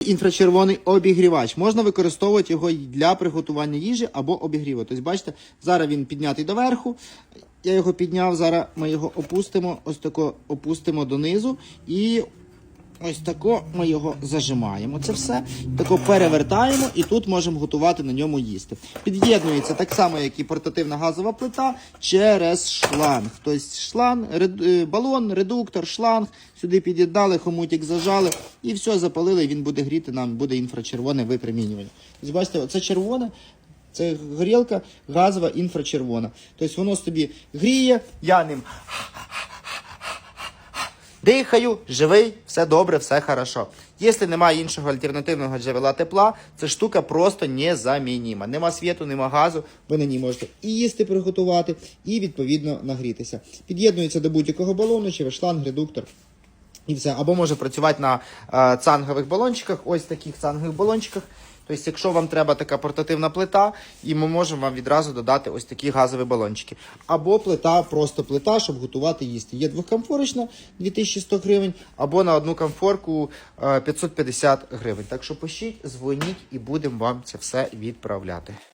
Інфрачервоний обігрівач. Можна використовувати його для приготування їжі або обігріву. Тобто, бачите, зараз він піднятий доверху. Я його підняв, зараз ми його опустимо, ось тако опустимо донизу і ось тако ми його зажимаємо. Це все. Тако перевертаємо і тут можемо готувати на ньому їсти. Під'єднується так само, як і портативна газова плита через шланг. Тобто шланг, ред- е, балон, редуктор, шланг. Сюди під'єднали, хомутик зажали і все, запалили, він буде гріти, нам буде інфрачервоне випромінювання. Тобто, бачите, оце червоне. Це горілка газова інфрачервона. Тобто воно собі гріє, я ним дихаю, живий, все добре, все хорошо. Якщо немає іншого альтернативного джерела тепла, ця штука просто незамініма. Нема світу, нема газу, ви на ній можете і їсти приготувати, і відповідно нагрітися. Під'єднується до будь-якого балону, через шланг, редуктор. І все. Або може працювати на е, цангових балончиках, ось таких цангових балончиках. Тобто, якщо вам треба така портативна плита, і ми можемо вам відразу додати ось такі газові балончики. Або плита, просто плита, щоб готувати їсти. Є двохкомфорочна 2100 гривень, або на одну комфорку е, 550 гривень. Так що пишіть, дзвоніть і будемо вам це все відправляти.